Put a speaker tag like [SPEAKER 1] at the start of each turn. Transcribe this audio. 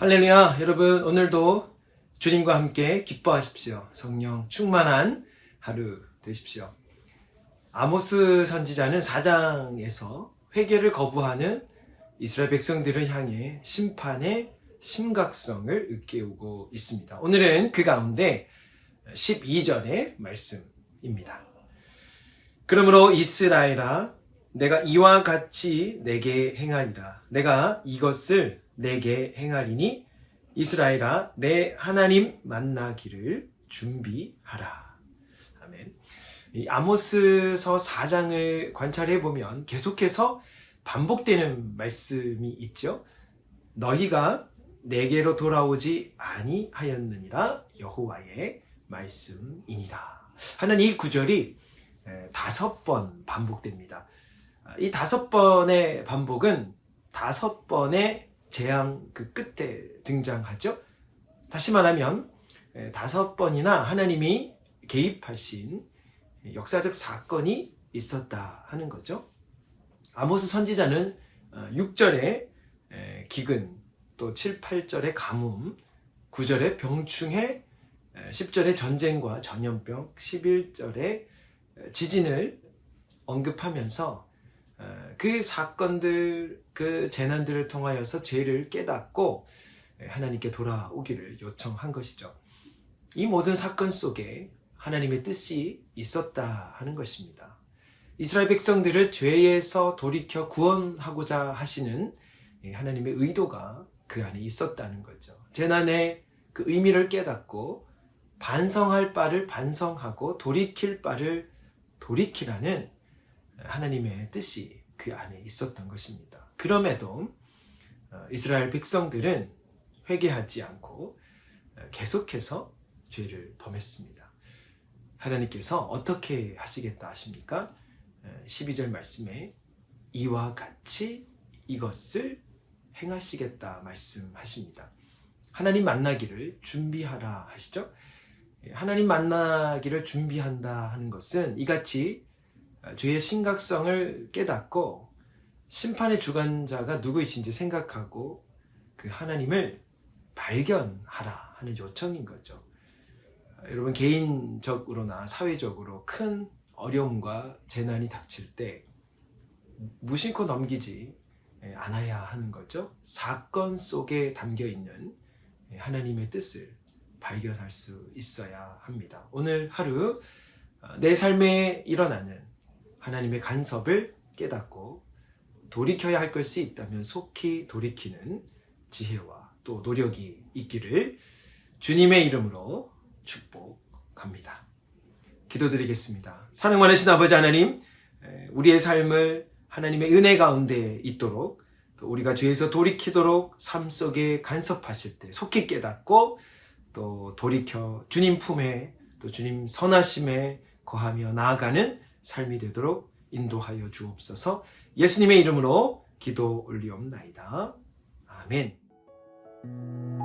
[SPEAKER 1] 할렐루야, 여러분, 오늘도 주님과 함께 기뻐하십시오. 성령 충만한 하루 되십시오. 아모스 선지자는 사장에서 회개를 거부하는 이스라엘 백성들을 향해 심판의 심각성을 일깨우고 있습니다. 오늘은 그 가운데 12절의 말씀입니다. 그러므로 이스라엘아, 내가 이와 같이 내게 행하리라. 내가 이것을 내게 행하리니 이스라엘아, 내 하나님 만나기를 준비하라. 아멘. 이 아모스서 4장을 관찰해 보면 계속해서 반복되는 말씀이 있죠. 너희가 내게로 돌아오지 아니하였느니라 여호와의 말씀이니라. 하는 이 구절이 에, 다섯 번 반복됩니다. 아, 이 다섯 번의 반복은 다섯 번의 재앙 그 끝에 등장하죠. 다시 말하면 에, 다섯 번이나 하나님이 개입하신 역사적 사건이 있었다 하는 거죠. 아모스 선지자는 6절에 기근, 또 7, 8절에 가뭄, 9절에 병충해, 10절에 전쟁과 전염병, 11절에 지진을 언급하면서 어, 그 사건들, 그 재난들을 통하여서 죄를 깨닫고 하나님께 돌아오기를 요청한 것이죠. 이 모든 사건 속에 하나님의 뜻이 있었다 하는 것입니다. 이스라엘 백성들을 죄에서 돌이켜 구원하고자 하시는 하나님의 의도가 그 안에 있었다는 거죠. 재난의 그 의미를 깨닫고 반성할 바를 반성하고 돌이킬 바를 돌이키라는 하나님의 뜻이 그 안에 있었던 것입니다. 그럼에도 어, 이스라엘 백성들은 회개하지 않고 어, 계속해서 죄를 범했습니다. 하나님께서 어떻게 하시겠다 하십니까? 12절 말씀에 이와 같이 이것을 행하시겠다 말씀하십니다. 하나님 만나기를 준비하라 하시죠? 하나님 만나기를 준비한다 하는 것은 이같이 죄의 심각성을 깨닫고 심판의 주관자가 누구이신지 생각하고 그 하나님을 발견하라 하는 요청인 거죠. 여러분 개인적으로나 사회적으로 큰 어려움과 재난이 닥칠 때 무심코 넘기지 않아야 하는 거죠. 사건 속에 담겨 있는 하나님의 뜻을 발견할 수 있어야 합니다. 오늘 하루 내 삶에 일어나는 하나님의 간섭을 깨닫고 돌이켜야 할 것이 있다면 속히 돌이키는 지혜와 또 노력이 있기를 주님의 이름으로 축복합니다. 기도드리겠습니다. 사랑 많으신 아버지 하나님, 우리의 삶을 하나님의 은혜 가운데 있도록 또 우리가 죄에서 돌이키도록 삶 속에 간섭하실 때 속히 깨닫고 또 돌이켜 주님 품에 또 주님 선하심에 거하며 나아가는 삶이 되도록 인도하여 주옵소서 예수님의 이름으로 기도 올리옵나이다. 아멘.